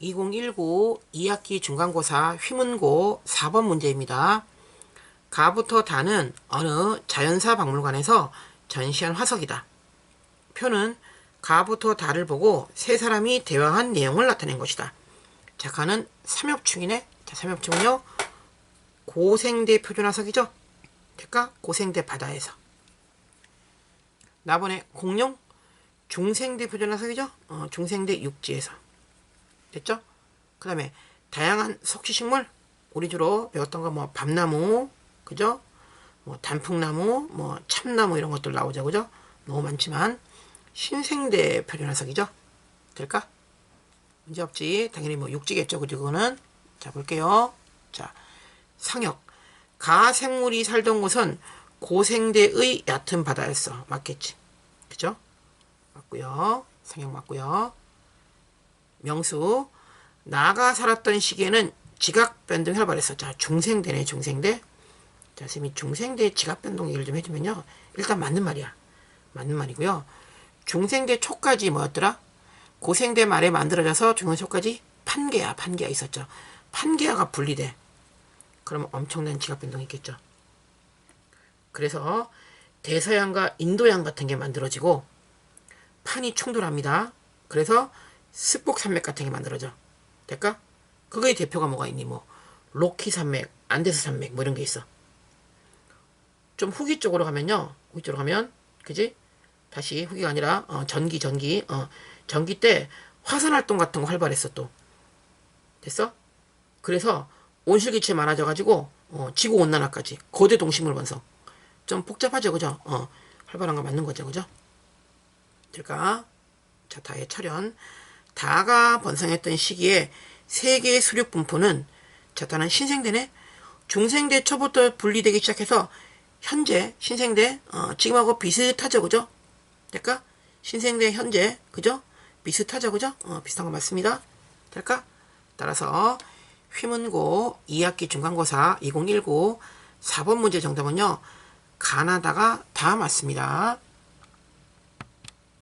2019 2학기 중간고사 휘문고 4번 문제입니다. 가부터 다는 어느 자연사 박물관에서 전시한 화석이다. 표는 가부터 다를 보고 세 사람이 대화한 내용을 나타낸 것이다. 자, 가는 삼엽충이네. 자, 삼엽충은요. 고생대 표준화석이죠. 그러니까 고생대 바다에서. 나번에 공룡 중생대 표준화석이죠. 어, 중생대 육지에서. 됐죠? 그 다음에 다양한 석시식물 우리 주로 배웠던 거 뭐 밤나무 그죠? 뭐 단풍나무 뭐 참나무 이런 것들 나오죠 그죠? 너무 많지만 신생대 표준화석이죠 될까? 문제 없지 당연히 뭐 육지겠죠 그죠 그거는 자 볼게요 자 상혁 가생물이 살던 곳은 고생대의 얕은 바다였어 맞겠지 그죠? 맞고요 상혁 맞고요 명수 나가 살았던 시기에는 지각 변동 혈발했어. 자, 중생대네, 중생대. 자, 선생님이 중생대 지각 변동 얘기를 좀 해주면요. 일단 맞는 말이야. 맞는 말이고요. 중생대 초까지 뭐였더라? 고생대 말에 만들어져서 중생초까지 판계야, 판계야 있었죠. 판계야가 분리돼. 그러면 엄청난 지각 변동이 있겠죠. 그래서 대서양과 인도양 같은 게 만들어지고 판이 충돌합니다. 그래서 습곡 산맥 같은 게 만들어져. 될까? 그거의 대표가 뭐가 있니? 뭐 로키 산맥, 안데스 산맥 뭐 이런 게 있어. 좀 후기 쪽으로 가면요. 후기 쪽으로 가면 그지? 다시 후기가 아니라 어, 전기 전기 어, 전기 때 화산 활동 같은 거 활발했어 또. 됐어? 그래서 온실기체 많아져 가지고 어, 지구 온난화까지 거대 동식물 번성. 좀 복잡하죠, 그죠? 어, 활발한 거 맞는 거죠, 그죠? 될까? 자, 다의 철연. 다가 번성했던 시기에 세계의 수륙 분포는 자타는 신생대네 중생대 초부터 분리되기 시작해서 현재 신생대 어, 지금하고 비슷하죠 그죠? 될까? 신생대 현재 그죠? 비슷하죠 그죠? 어, 비슷한 거 맞습니다. 될까? 따라서 휘문고 2학기 중간고사 2019 4번 문제 정답은요. 가나다가 다 맞습니다.